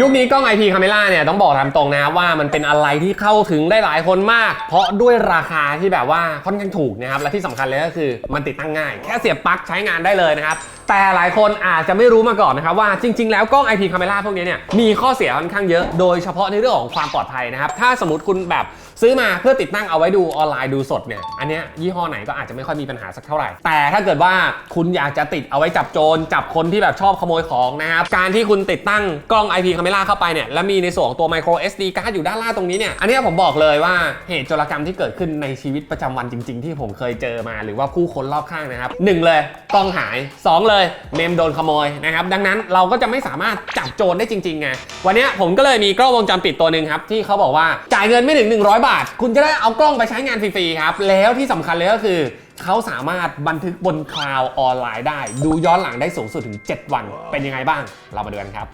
ยุคนี้กล้อง IP Camera เนี่ยต้องบอกตามตรงนะครับว่ามันเป็นอะไรที่เข้าถึงได้หลายคนมาก เพราะด้วยราคาที่แบบว่าค่อนข้างถูกนะครับและที่สำคัญเลยก็คือมันติดตั้งง่าย แค่เสียบปลั๊กใช้งานได้เลยนะครับแต่หลายคนอาจจะไม่รู้มาก่อนนะครับว่าจริง ๆ แล้วกล้อง IP Camera พวกนี้เนี่ยมีข้อเสียค่อนข้างเยอะโดยเฉพาะในเรื่องของความปลอดภัยนะครับถ้าสมมติคุณแบบซื้อมาเพื่อติดตั้งเอาไว้ดูออนไลน์ดูสดเนี่ยอันเนี้ยยี่ห้อไหนก็อาจจะไม่ค่อยมีปัญหาสักเท่าไหร่ แต่ถ้าเกิดว่าคุณอยากจะติดเอาไว้จับโจรจับคนที่แบบชอบขโมยของนะครับการที่คุณติดตั้งกล้อง IP Camera เข้าไปเนี่ยแล้วมีในส่วนของตัว micro SD card อยู่ด้านล่างตรงนี้เนี่ยอันนี้ผมบอกเลยว่าเหตุโจรกรรมที่เกิดขึ้นในชีวิตประจำวันจริง ๆ ที่ผมเคยเจอมา หรือว่าผู้คนรอบข้างนะครับหนึ่งเลยกล้องหายสองเลยเมมโดนขโมยนะครับดังนั้นเราก็จะไม่สามารถจับโจรได้จริงๆไงวันนี้ผมก็เลยมีกล้องวงจรปิดตัวหนึ่งครับที่เขาบอกว่าจ่ายเงินไม่ถึง 100 บาท คุณจะได้เอากล้องไปใช้งานฟรีๆครับแล้วที่สำคัญเลยก็คือเขาสามารถบันทึกบนคลาวด์ออนไลน์ได้ ดูย้อนหลังได้สูงสุดถึง 7 วัน เป็นยังไงบ้าง เรามาดูกันครับ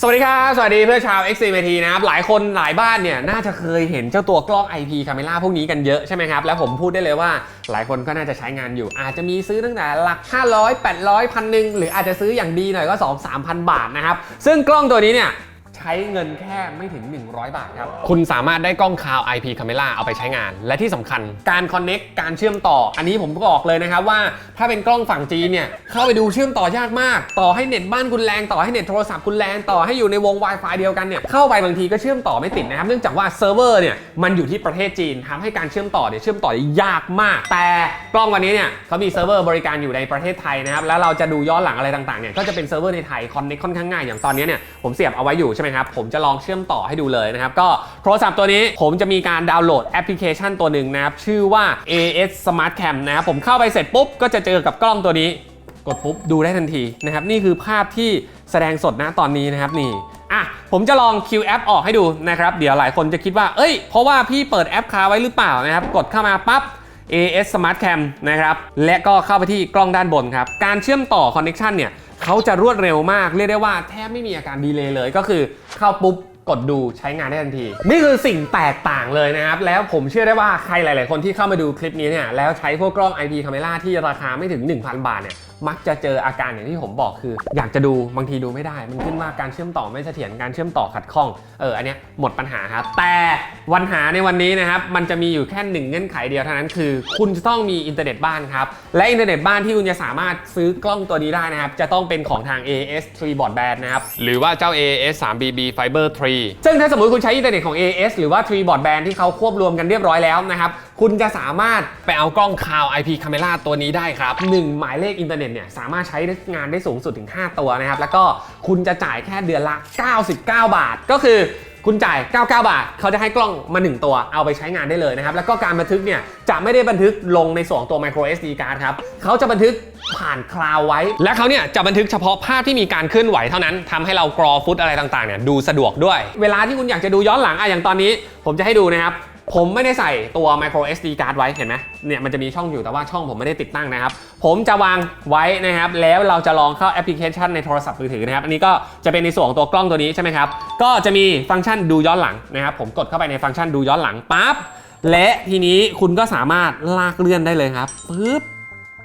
สวัสดีครับ สวัสดีเพื่อนชาว XCVT นะครับ หลายคนหลายบ้านเนี่ย น่าจะเคยเห็นเจ้าตัวกล้อง IP Camera พวกนี้กันเยอะใช่ไหมครับ แล้วผมพูดได้เลยว่าหลายคนก็น่าจะใช้งานอยู่ อาจจะมีซื้อตั้งแต่หลัก 500 800พันหนึ่งหรืออาจจะซื้ออย่างดีหน่อยก็ 2 3 0 0บาทนะครับ ซึ่งกล้องตัวนี้เนี่ย ใช้เงินแค่ไม่ถึง 100 บาทครับ คุณสามารถได้กล้องคาว IP Camera เอาไปใช้งาน และที่สำคัญการ Connect การเชื่อมต่อ อันนี้ผมก็บอกเลยนะครับว่า ถ้าเป็นกล้องฝั่งจีนเนี่ย เข้าไปดูเชื่อมต่อยากมาก ต่อให้เน็ตบ้านคุณแรง ต่อให้เน็ตโทรศัพท์คุณแรง ต่อให้อยู่ในวง Wi-Fi เดียวกันเนี่ย เข้าไปบางทีก็เชื่อมต่อไม่ติดนะครับ เนื่องจากว่าเซิร์ฟเวอร์เนี่ย มันอยู่ที่ประเทศจีนทำให้การเชื่อมต่อเนี่ย เชื่อมต่อยากมาก แต่กล้องวันนี้เนี่ยเขามีเซิร์ฟเวอร์บริการอยู่ในประเทศไทยนะครับ แล้วเราจะดูย้อนหลังอะไรต่างๆเนี่ย ก็จะเป็นเซิร์ฟเวอร์ในไทยคอนเน็กค่อนข้างง่ายอย่างตอนนี้เนี่ยผมเสียบเอาไว้อยู่ใช่ไหมครับผมจะลองเชื่อมต่อให้ดูเลยนะครับก็โทรศัพท์ตัวนี้ผมจะมีการดาวน์โหลดแอปพลิเคชันตัวหนึ่งนะครับชื่อว่า AS Smart Cam นะครับผมเข้าไปเสร็จปุ๊บก็จะเจอกับกล้องตัวนี้กดปุ๊บดูได้ทันทีนะครับนี่คือภาพที่แสดงสดนะตอนนี้นะครับนี่อะผมจะลอง Q App อปออกให้ดูนะครับเดี๋ยวหลายคนจะคิดว่าเอ้ยเพราะว่าพี่เปิดแอปค้าไว้หรือเปล่านะครับกดเข้ามาปั๊บ AS Smart Cam นะครับและก็เข้าไปที่กล้องด้านบนครับการเชื่อมต่อ Connection เนี่ย เขาจะรวดเร็วมาก เรียกได้ว่าแทบไม่มีอาการดีเลย์เลย ก็คือเข้าปุ๊บกดดูใช้งานได้ทันที นี่คือสิ่งแตกต่างเลยนะครับ แล้วผมเชื่อได้ว่าใครหลาย ๆ คนที่เข้ามาดูคลิปนี้เนี่ยแล้วใช้พวกกล้อง IP Camera ที่ราคาไม่ถึง 1,000 บาทเนี่ย มักจะเจออาการอย่างที่ผมบอกคือ อยากจะดูบางทีดูไม่ได้ มันขึ้นว่าการเชื่อมต่อไม่เสถียรการเชื่อมต่อขัดข้องเอออันเนี้ยหมดปัญหาครับแต่ปัญหาในวันนี้นะครับมันจะมีอยู่แค่หนึ่งเงื่อนไขเดียวเท่านั้นคือ คุณจะต้องมีอินเทอร์เน็ตบ้านครับและอินเทอร์เน็ตบ้านที่คุณจะสามารถซื้อกล้องตัวนี้ได้นะครับจะต้องเป็นของทาง AS 3 Broadband นะครับหรือว่าเจ้า AS 3 BB Fiber 3 ซึ่งถ้าสมมติคุณใช้อินเทอร์เน็ตของ AS หรือว่า3 Broadband ที่เขาควบรวมกันเรียบร้อยแล้วนะครับ คุณจะสามารถไปเอากล้องคาว IP Camera ตัวนี้ได้ครับ 1 หมายเลขอินเทอร์เน็ตเนี่ยสามารถใช้งานได้สูงสุดถึง 5 ตัวนะครับ แล้วก็คุณจะจ่ายแค่เดือนละ 99 บาท ก็คือคุณจ่าย 99 บาท เขาจะให้กล้องมา 1 ตัว เอาไปใช้งานได้เลยนะครับ แล้วก็การบันทึกเนี่ยจะไม่ได้บันทึกลงในส่วนตัว micro SD card ครับ เขาจะบันทึกผ่านคลาวไว้ และเขาเนี่ยจะบันทึกเฉพาะภาพที่มีการเคลื่อนไหวเท่านั้นทำให้เรากรอฟุตอะไรต่างๆเนี่ยดูสะดวกด้วย เวลาที่คุณอยากจะดูย้อนหลังอะอย่างตอนนี้ ผมจะให้ดูนะครับ ผมไม่ได้ใส่ตัว micro SD card ไว้เห็นไหมเนี่ยมันจะมีช่องอยู่แต่ว่าช่องผมไม่ได้ติดตั้งนะครับ ผมจะวางไว้นะครับ แล้วเราจะลองเข้าแอปพลิเคชันในโทรศัพท์มือถือนะครับ อันนี้ก็จะเป็นในส่วนของตัวกล้องตัวนี้ใช่ไหมครับ ก็จะมีฟังก์ชันดูย้อนหลังนะครับ ผมกดเข้าไปในฟังก์ชันดูย้อนหลังปั๊บและทีนี้คุณก็สามารถลากเลื่อนได้เลยครับปึ๊บ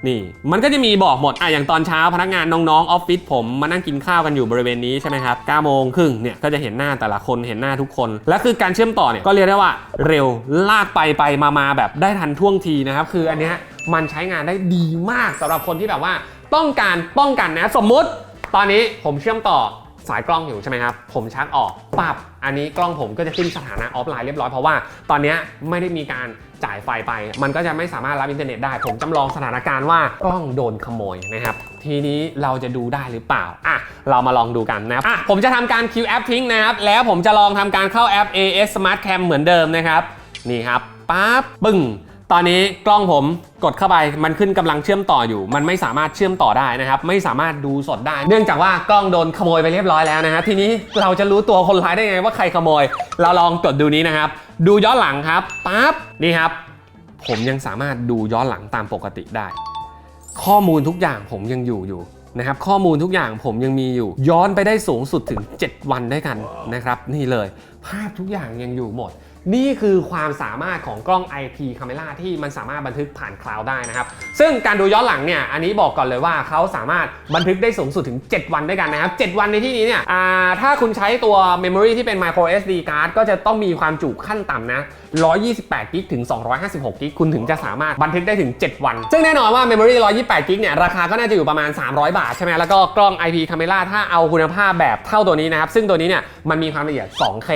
นี่ มันก็จะมีบอกหมดอะอย่างตอนเช้าพนักงานน้องๆออฟฟิศผมมานั่งกินข้าวกันอยู่บริเวณนี้ใช่ไหมครับ9โมงครึ่งเนี่ยก็จะเห็นหน้าแต่ละคนเห็นหน้าทุกคน และคือการเชื่อมต่อเนี่ยก็เรียกได้ว่าเร็วลากไปไปมามาแบบได้ทันท่วงทีนะครับคืออันเนี้ยมันใช้งานได้ดีมากสำหรับคนที่แบบว่า ต้องการป้องกันนะสมมุติ ตอนนี้ผมเชื่อมต่อ สายกล้องอยู่ใช่ไหมครับผมชักออกปับอันนี้กล้องผมก็จะขึ้นสถานะออฟไลน์เรียบร้อยเพราะว่าตอนนี้ไม่ได้มีการจ่ายไฟไป มันก็จะไม่สามารถรับอินเทอร์เน็ตได้ ผมจำลองสถานการณ์ว่ากล้องโดนขโมยนะครับทีนี้เราจะดูได้หรือเปล่าอะเรามาลองดูกันนะครับอะผมจะทำการ Q App ทิ้งนะครับแล้วผมจะลองทำการเข้าแอป AS Smart Cam เหมือนเดิมนะครับนี่ครับปั๊บปึ้ง ตอนนี้กล้องผมกดเข้าไปมันขึ้นกำลังเชื่อมต่ออยู่ มันไม่สามารถเชื่อมต่อได้นะครับ ไม่สามารถดูสดได้ เนื่องจากว่ากล้องโดนขโมยไปเรียบร้อยแล้วนะครับทีนี้เราจะรู้ตัวคนร้ายได้ไงว่าใครขโมย เราลองกดดูนี้นะครับ ดูย้อนหลังครับปั๊บนี่ครับ ผมยังสามารถดูย้อนหลังตามปกติได้ ข้อมูลทุกอย่างผมยังอยู่อยู่นะครับข้อมูลทุกอย่างผมยังมีอยู่ ย้อนไปได้สูงสุดถึง 7 วันด้วยกันนะครับ นี่เลย ภาพทุกอย่างยังอยู่หมด นี่คือความสามารถของกล้อง IP Camera ที่มันสามารถบันทึกผ่านคลาวด์ได้นะครับ ซึ่งการดูย้อนหลังเนี่ย อันนี้บอกก่อนเลยว่าเขาสามารถบันทึกได้สูงสุดถึง 7 วันด้วยกันนะครับ 7 วันในที่นี้เนี่ยถ้าคุณใช้ตัว Memory ที่เป็น Micro SD card ก็จะต้องมีความจุขั้นต่ำนะ 128กิกถึง 256กิกคุณถึงจะสามารถบันทึกได้ถึง 7 วัน ซึ่งแน่นอนว่า Memory 128กิกเนี่ยราคาก็น่าจะอยู่ประมาณ 300 บาทใช่ไหมแล้วก็กล้อง IP Camera ถ้าเอาคุณภาพแบบเท่าตัวนี้นะครับซึ่งตัวนี้เนี่ยมันมีความละเอียด 2K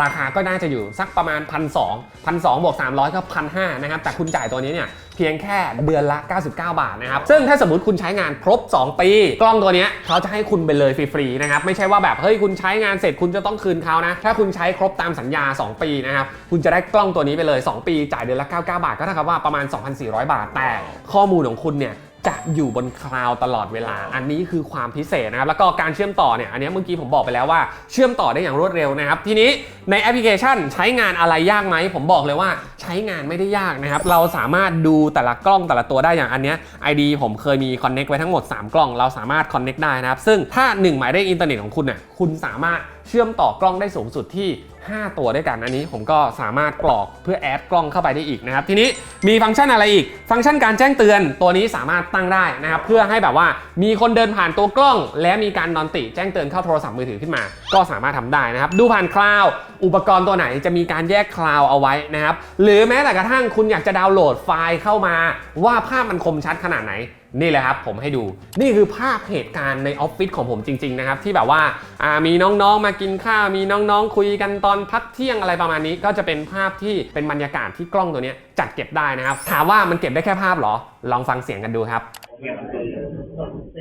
ราคาก็น่าจะอยู่สักประมาณ1,200 1,200บวก300 ก็1,500นะครับแต่คุณจ่ายตัวนี้เนี่ยเพียงแค่เดือนละ 99 บาทนะครับซึ่งถ้าสมมติคุณใช้งานครบ 2 ปี กล้องตัวเนี้ยเขาจะให้คุณไปเลยฟรีๆนะครับไม่ใช่ว่าแบบเฮ้ยคุณใช้งานเสร็จคุณจะต้องคืนเขานะถ้าคุณใช้ครบตามสัญญา 2 ปีนะครับคุณจะได้กล้องตัวนี้ไปเลย 2 ปี จ่ายเดือนละ 99 บาทก็เท่ากับว่าประมาณ 2,400 บาท แต่ข้อมูลของคุณเนี่ย จะอยู่บนคลาวด์ตลอดเวลา อันนี้คือความพิเศษนะครับ แล้วก็การเชื่อมต่อเนี่ย อันนี้เมื่อกี้ผมบอกไปแล้วว่าเชื่อมต่อได้อย่างรวดเร็วนะครับ ทีนี้ในแอปพลิเคชันใช้งานอะไรยากไหม ผมบอกเลยว่าใช้งานไม่ได้ยากนะครับ เราสามารถดูแต่ละกล้องแต่ละตัวได้อย่างอันเนี้ย ID ผมเคยมี Connect ไว้ทั้งหมด 3 กล้อง เราสามารถ Connect ได้นะครับ ซึ่งถ้า 1 หมายเลขอินเทอร์เน็ตของคุณน่ะคุณสามารถเชื่อมต่อกล้องได้สูงสุดที่ 5 ตัวด้วยกันอันนี้ผมก็สามารถกรอกเพื่อแอดกล้องเข้าไปได้อีกนะครับทีนี้มีฟังก์ชันอะไรอีก ฟังก์ชันการแจ้งเตือนตัวนี้สามารถตั้งได้นะครับเพื่อให้แบบว่ามีคนเดินผ่านตัวกล้อง และมีการนอนติแจ้งเตือนเข้าโทรศัพท์มือถือขึ้นมา ก็สามารถทำได้นะครับดูผ่านคลาวอุปกรณ์ตัวไหนจะมีการแยกคลาวเอาไว้นะครับหรือแม้แต่กระทั่งคุณอยากจะดาวน์โหลดไฟล์เข้ามา ว่าภาพมันคมชัดขนาดไหน นี่เลยครับผมให้ดูนี่คือภาพเหตุการณ์ในออฟฟิศของผมจริง ๆ นะครับ ที่แบบว่าอ่ามีน้องๆมากินข้าวมีน้องๆ คุยกันตอนพักเที่ยงอะไรประมาณนี้ ก็จะเป็นภาพที่เป็นบรรยากาศที่กล้องตัวเนี้ยจัดเก็บได้นะครับ ถามว่ามันเก็บได้แค่ภาพเหรอ ลองฟังเสียงกันดูครับเนี่ยมันคือ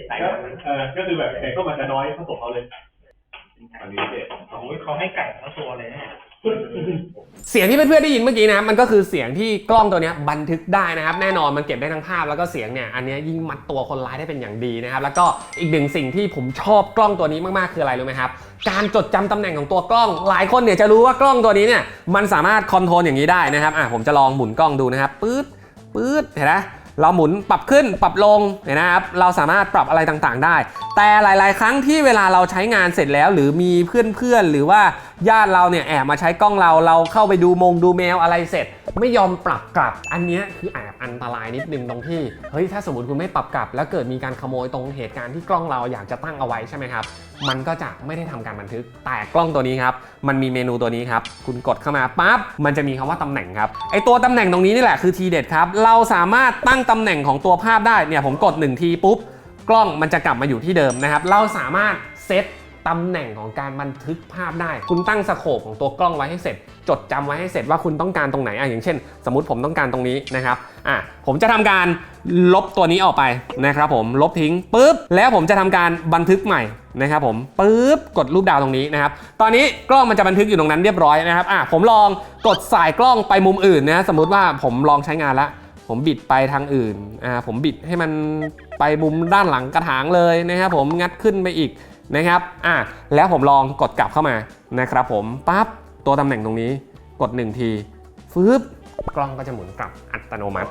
ใส่ก็เออก็คือแบบไก่ก็มันจะน้อยผสมเอาเลยอันนี้เด็ดโอ้ยเขาให้ไก่ทั้งตัวเลยเนี่ย เสียงที่เพื่อนๆได้ยินเมื่อกี้นะครับมันก็คือเสียงที่กล้องตัวเนี้ยบันทึกได้นะครับ แน่นอนมันเก็บได้ทั้งภาพแล้วก็เสียงเนี่ยอันเนี้ยยิ่งมัดตัวคนร้ายได้เป็นอย่างดีนะครับ แล้วก็อีกหนึ่งสิ่งที่ผมชอบกล้องตัวนี้มากๆคืออะไรรู้ไหมครับการจดจำตำแหน่งของตัวกล้อง หลายคนเนี่ยจะรู้ว่ากล้องตัวนี้เนี่ยมันสามารถคอนโทรลอย่างนี้ได้นะครับอะผมจะลองหมุนกล้องดูนะครับปื๊ดปื๊ดเห็นไหมเราหมุนปรับขึ้นปรับลงเห็นนะครับเราสามารถปรับอะไรต่างๆได้ แต่หลาย ๆ ครั้งที่เวลาเราใช้งานเสร็จแล้ว หรือมีเพื่อนๆหรือว่า ญาติเราเนี่ยแอบมาใช้กล้องเราเราเข้าไปดูมงดูแมวอะไรเสร็จ ไม่ยอมปรับกลับ อันนี้คือแอบอันตรายนิดนึงตรงที่เฮ้ยถ้าสมมติคุณไม่ปรับกลับ แล้วเกิดมีการขโมยตรงเหตุการณ์ที่กล้องเราอยากจะตั้งเอาไว้ใช่ไหมครับมันก็จะไม่ได้ทำการบันทึกแต่กล้องตัวนี้ครับมันมีเมนูตัวนี้ครับคุณกดเข้ามาปั๊บมันจะมีคำว่าตำแหน่งครับไอตัวตำแหน่งตรงนี้นี่แหละคือทีเด็ดครับเราสามารถตั้งตำแหน่งของตัวภาพได้เนี่ยผมกด1ทีปุ๊บกล้องมันจะกลับมาอยู่ที่เดิมนะครับ เราสามารถเซต ตำแหน่งของการบันทึกภาพได้ คุณตั้งสโคปของตัวกล้องไว้ให้เสร็จ จดจำไว้ให้เสร็จว่าคุณต้องการตรงไหนอะอย่างเช่น สมมติผมต้องการตรงนี้นะครับอะผมจะทำการลบตัวนี้ออกไปนะครับผมลบทิ้งปุ๊บแล้วผมจะทำการบันทึกใหม่นะครับผมปุ๊บกดรูปดาวตรงนี้นะครับตอนนี้กล้องมันจะบันทึกอยู่ตรงนั้นเรียบร้อยนะครับอะผมลองกดสายกล้องไปมุมอื่นนะสมมติว่าผมลองใช้งานละผมบิดไปทางอื่นอ่าผมบิดให้มันไปมุมด้านหลังกระถางเลยนะครับผมงัดขึ้นไปอีก นะครับอ่าแล้วผมลองกดกลับเข้ามานะครับผมปั๊บตัวตำแหน่งตรงนี้กด 1 ทีฟืบกล้องก็จะหมุนกลับอัตโนมัติ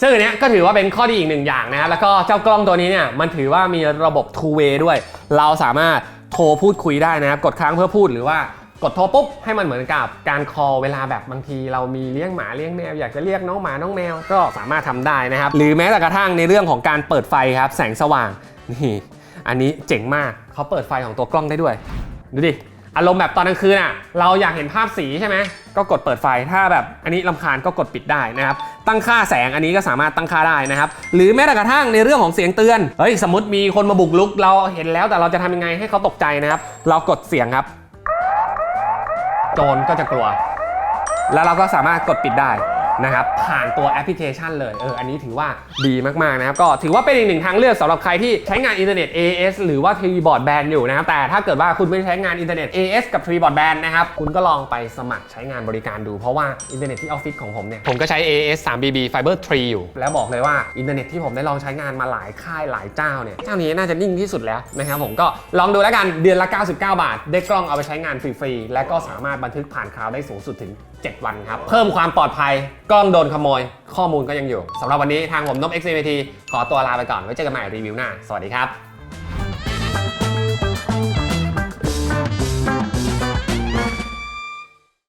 ซึ่งอันเนี้ยก็ถือว่าเป็นข้อดีอีกหนึ่งอย่างนะครับแล้วก็เจ้ากล้องตัวนี้เนี่ยมันถือว่ามีระบบ two way ด้วย เราสามารถโทรพูดคุยได้นะครับ กดค้างเพื่อพูดหรือว่ากดโทรปุ๊บให้มันเหมือนกับการ call เวลาแบบบางที เรามีเลี้ยงหมาเลี้ยงแมวอยากจะเรียกน้องหมาน้องแมวก็สามารถทำได้นะครับ หรือแม้แต่กระทั่งในเรื่องของการเปิดไฟครับ แสงสว่างนี่ อันนี้เจ๋งมากเขาเปิดไฟของตัวกล้องได้ด้วย ดูดิ อารมณ์แบบตอนกลางคืนอะ เราอยากเห็นภาพสีใช่ไหม ก็กดเปิดไฟ ถ้าแบบอันนี้ลำคาญก็กดปิดได้นะครับ ตั้งค่าแสงอันนี้ก็สามารถตั้งค่าได้นะครับ หรือแม้แต่กระทั่งในเรื่องของเสียงเตือน เฮ้ย สมมติมีคนมาบุกลุก เราเห็นแล้วแต่เราจะทำยังไงให้เขาตกใจนะครับ เรากดเสียงครับ โจรก็จะกลัว แล้วเราก็สามารถกดปิดได้ นะครับผ่านตัวแอปพลิเคชันเลยเอออันนี้ถือว่าดีมากๆนะครับก็ถือว่าเป็นอีกหนึ่งทางเลือกสำหรับใครที่ใช้งานอินเทอร์เน็ต AS หรือว่าทีวีบอร์ดแบนอยู่นะครับแต่ถ้าเกิดว่าคุณไม่ใช้งานอินเทอร์เน็ต AS กับทีวีบอร์ดแบนนะครับคุณก็ลองไปสมัครใช้งานบริการดูเพราะว่าอินเทอร์เน็ตที่ออฟฟิศของผมเนี่ยผมก็ใช้ AS 3BB Fiber 3 อยู่ แล้วบอกเลยว่าอินเทอร์เน็ตที่ผมได้ลองใช้งานมาหลายค่ายหลายเจ้าเนี่ยเจ้านี้น่าจะนิ่งที่สุดแล้วนะครับผมก็ลองดูแล้วกันเดือนละ 99 บาท ได้กล้องเอาไปใช้งานฟรีๆและก็สามารถบันทึกผ่านคลาวด์ได้สูงสุดถึง 7 วันครับ เพิ่มความปลอดภัยกล้องโดนขโมย ข้อมูลก็ยังอยู่สำหรับวันนี้ทางผมนบ XMT ขอตัวลาไปก่อนไว้เจอกันใหม่รีวิวหน้า สวัสดีครับ